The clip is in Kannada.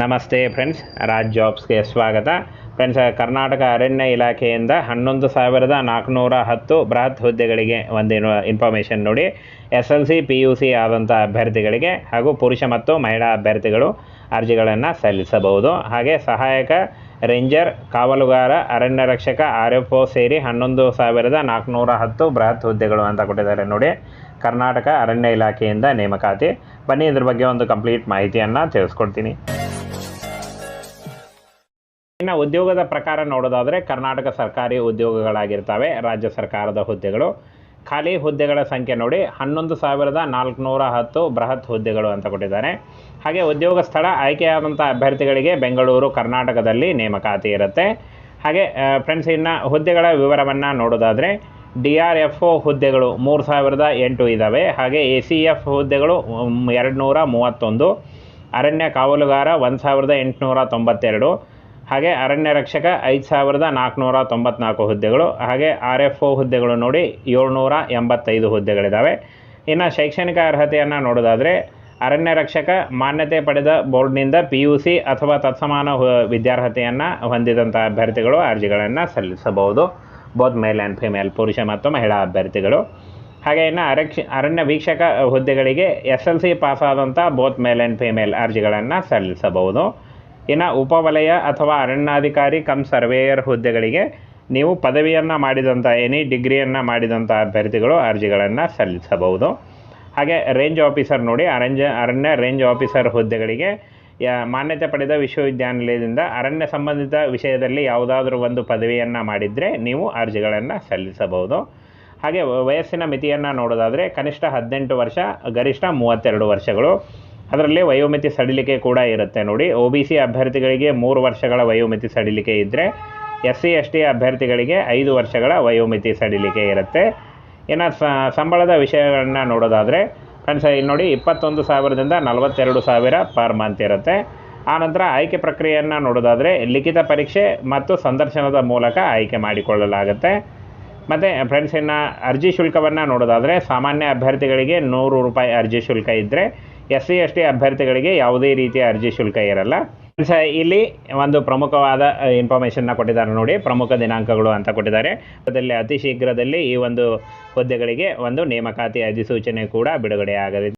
ನಮಸ್ತೆ ಫ್ರೆಂಡ್ಸ್, ರಾಜ್ ಜಾಬ್ಸ್ಗೆ ಸ್ವಾಗತ. ಫ್ರೆಂಡ್ಸ್, ಕರ್ನಾಟಕ ಅರಣ್ಯ ಇಲಾಖೆಯಿಂದ ಹನ್ನೊಂದು ಸಾವಿರದ ನಾಲ್ಕುನೂರ ಹತ್ತು ಬೃಹತ್ ಹುದ್ದೆಗಳಿಗೆ ಒಂದು ಇನ್ಫಾರ್ಮೇಷನ್ ನೋಡಿ, S L C, P U C ಆದಂಥ ಅಭ್ಯರ್ಥಿಗಳಿಗೆ ಹಾಗೂ ಪುರುಷ ಮತ್ತು ಮಹಿಳಾ ಅಭ್ಯರ್ಥಿಗಳು ಅರ್ಜಿಗಳನ್ನು ಸಲ್ಲಿಸಬಹುದು. ಹಾಗೆ ಸಹಾಯಕ ರೇಂಜರ್, ಕಾವಲುಗಾರ, ಅರಣ್ಯ ರಕ್ಷಕ, ಆರ್ ಎಫ್ ಒ ಸೇರಿ ಹನ್ನೊಂದು ಸಾವಿರದ ನಾಲ್ಕುನೂರ ಹತ್ತು ಬೃಹತ್ ಹುದ್ದೆಗಳು ಅಂತ ಕೊಟ್ಟಿದ್ದಾರೆ ನೋಡಿ, ಕರ್ನಾಟಕ ಅರಣ್ಯ ಇಲಾಖೆಯಿಂದ ನೇಮಕಾತಿ. ಬನ್ನಿ ಇದ್ರ ಬಗ್ಗೆ ಒಂದು ಕಂಪ್ಲೀಟ್ ಮಾಹಿತಿಯನ್ನು ತಿಳಿಸ್ಕೊಡ್ತೀನಿ. ಇನ್ನು ಉದ್ಯೋಗದ ಪ್ರಕಾರ ನೋಡೋದಾದರೆ ಕರ್ನಾಟಕ ಸರ್ಕಾರಿ ಉದ್ಯೋಗಗಳಾಗಿರ್ತವೆ, ರಾಜ್ಯ ಸರ್ಕಾರದ ಹುದ್ದೆಗಳು. ಖಾಲಿ ಹುದ್ದೆಗಳ ಸಂಖ್ಯೆ ನೋಡಿ ಹನ್ನೊಂದು ಸಾವಿರದ ನಾಲ್ಕುನೂರ ಹತ್ತು ಬೃಹತ್ ಹುದ್ದೆಗಳು ಅಂತ ಕೊಟ್ಟಿದ್ದಾರೆ. ಹಾಗೆ ಉದ್ಯೋಗ ಸ್ಥಳ ಆಯ್ಕೆಯಾದಂಥ ಅಭ್ಯರ್ಥಿಗಳಿಗೆ ಬೆಂಗಳೂರು, ಕರ್ನಾಟಕದಲ್ಲಿ ನೇಮಕಾತಿ ಇರುತ್ತೆ. ಹಾಗೆ ಫ್ರೆಂಡ್ಸ್ ಇನ್ನು ಹುದ್ದೆಗಳ ವಿವರವನ್ನು ನೋಡೋದಾದರೆ ಡಿ ಆರ್ ಎಫ್ ಒ ಹುದ್ದೆಗಳು ಮೂರು ಸಾವಿರದ ಎಂಟು ಇದ್ದಾವೆ ಹಾಗೆ ಎ ಸಿ ಎಫ್ ಹುದ್ದೆಗಳು ಎರಡು ನೂರ ಮೂವತ್ತೊಂದು. ಅರಣ್ಯ ಕಾವಲುಗಾರ ಒಂದು ಸಾವಿರದ ಎಂಟುನೂರ ತೊಂಬತ್ತೆರಡು. ಹಾಗೆ ಅರಣ್ಯ ರಕ್ಷಕ ಐದು ಸಾವಿರದ ನಾಲ್ಕುನೂರ ತೊಂಬತ್ನಾಲ್ಕು ಹುದ್ದೆಗಳು, ಹಾಗೆ ಆರ್ ಎಫ್ ಒ ಹುದ್ದೆಗಳು ನೋಡಿ ಏಳ್ನೂರ ಎಂಬತ್ತೈದು ಹುದ್ದೆಗಳಿದ್ದಾವೆ ಇನ್ನು ಶೈಕ್ಷಣಿಕ ಅರ್ಹತೆಯನ್ನು ನೋಡೋದಾದರೆ, ಅರಣ್ಯ ರಕ್ಷಕ ಮಾನ್ಯತೆ ಪಡೆದ ಬೋರ್ಡ್ನಿಂದ ಪಿ ಯು ಸಿ ಅಥವಾ ತತ್ಸಮಾನ ವಿದ್ಯಾರ್ಹತೆಯನ್ನು ಹೊಂದಿದಂಥ ಅಭ್ಯರ್ಥಿಗಳು ಅರ್ಜಿಗಳನ್ನು ಸಲ್ಲಿಸಬಹುದು. ಬೋತ್ ಮೇಲ್ ಆ್ಯಂಡ್ ಫಿಮೇಲ್, ಪುರುಷ ಮತ್ತು ಮಹಿಳಾ ಅಭ್ಯರ್ಥಿಗಳು. ಹಾಗೆ ಇನ್ನು ಅರಕ್ಷ, ಅರಣ್ಯ ವೀಕ್ಷಕ ಹುದ್ದೆಗಳಿಗೆ ಎಸ್ ಎಲ್ ಸಿ ಪಾಸಾದಂಥ ಬೋತ್ ಮೇಲ್ ಆ್ಯಂಡ್ ಫಿಮೇಲ್ ಅರ್ಜಿಗಳನ್ನು ಸಲ್ಲಿಸಬಹುದು. ಇನ್ನು ಉಪವಲಯ ಅಥವಾ ಅರಣ್ಯಾಧಿಕಾರಿ ಕಮ್ ಸರ್ವೇಯರ್ ಹುದ್ದೆಗಳಿಗೆ ನೀವು ಪದವಿಯನ್ನು ಮಾಡಿದಂಥ ಎನಿ ಡಿಗ್ರಿಯನ್ನು ಮಾಡಿದಂಥ ಅಭ್ಯರ್ಥಿಗಳು ಅರ್ಜಿಗಳನ್ನು ಸಲ್ಲಿಸಬಹುದು. ಹಾಗೆ ರೇಂಜ್ ಆಫೀಸರ್ ನೋಡಿ ಅರಣ್ಯ ಅರಣ್ಯ ರೇಂಜ್ ಆಫೀಸರ್ ಹುದ್ದೆಗಳಿಗೆ ಮಾನ್ಯತೆ ಪಡೆದ ವಿಶ್ವವಿದ್ಯಾನಿಲಯದಿಂದ ಅರಣ್ಯ ಸಂಬಂಧಿತ ವಿಷಯದಲ್ಲಿ ಯಾವುದಾದ್ರೂ ಒಂದು ಪದವಿಯನ್ನು ಮಾಡಿದರೆ ನೀವು ಅರ್ಜಿಗಳನ್ನು ಸಲ್ಲಿಸಬಹುದು. ಹಾಗೆ ವಯಸ್ಸಿನ ಮಿತಿಯನ್ನು ನೋಡೋದಾದರೆ ಕನಿಷ್ಠ ಹದಿನೆಂಟು ವರ್ಷ, ಗರಿಷ್ಠ ಮೂವತ್ತೆರಡು ವರ್ಷಗಳು. ಅದರಲ್ಲಿ ವಯೋಮಿತಿ ಸಡಿಲಿಕೆ ಕೂಡ ಇರುತ್ತೆ ನೋಡಿ. ಒ ಬಿ ಸಿ ಅಭ್ಯರ್ಥಿಗಳಿಗೆ ಮೂರು ವರ್ಷಗಳ ವಯೋಮಿತಿ ಸಡಿಲಿಕೆ ಇದ್ದರೆ ಎಸ್ ಸಿ ಎಸ್ ಟಿ ಅಭ್ಯರ್ಥಿಗಳಿಗೆ ಐದು ವರ್ಷಗಳ ವಯೋಮಿತಿ ಸಡಿಲಿಕೆ ಇರುತ್ತೆ. ಇನ್ನು ಸಂಬಳದ ವಿಷಯಗಳನ್ನ ನೋಡೋದಾದರೆ, ಫ್ರೆಂಡ್ಸ್, ಇಲ್ಲಿ ನೋಡಿ ಇಪ್ಪತ್ತೊಂದು ಸಾವಿರದಿಂದ ನಲವತ್ತೆರಡು ಸಾವಿರ ಪರ್ ಮಂತ್ ಇರುತ್ತೆ. ಆನಂತರ ಆಯ್ಕೆ ಪ್ರಕ್ರಿಯೆಯನ್ನು ನೋಡೋದಾದರೆ, ಲಿಖಿತ ಪರೀಕ್ಷೆ ಮತ್ತು ಸಂದರ್ಶನದ ಮೂಲಕ ಆಯ್ಕೆ ಮಾಡಿಕೊಳ್ಳಲಾಗುತ್ತೆ. ಮತ್ತು ಫ್ರೆಂಡ್ಸ್ ಇನ್ನು ಅರ್ಜಿ ಶುಲ್ಕವನ್ನು ನೋಡೋದಾದರೆ ಸಾಮಾನ್ಯ ಅಭ್ಯರ್ಥಿಗಳಿಗೆ ನೂರು ರೂಪಾಯಿ ಅರ್ಜಿ ಶುಲ್ಕ ಇದ್ದರೆ ಎಸ್ ಸಿ, ಎಸ್ ಟಿ ಅಭ್ಯರ್ಥಿಗಳಿಗೆ ಯಾವುದೇ ರೀತಿಯ ಅರ್ಜಿ ಶುಲ್ಕ ಇರಲ್ಲ. ಇಲ್ಲಿ ಒಂದು ಪ್ರಮುಖವಾದ ಇನ್ಫಾರ್ಮೇಷನ್ನ ಕೊಟ್ಟಿದ್ದಾರೆ ನೋಡಿ, ಪ್ರಮುಖ ದಿನಾಂಕಗಳು ಅಂತ ಕೊಟ್ಟಿದ್ದಾರೆ. ಅದರಲ್ಲಿ ಅತಿ ಶೀಘ್ರದಲ್ಲಿ ಈ ಒಂದು ಹುದ್ದೆಗಳಿಗೆ ಒಂದು ನೇಮಕಾತಿ ಅಧಿಸೂಚನೆ ಕೂಡ ಬಿಡುಗಡೆ ಆಗಲಿದೆ.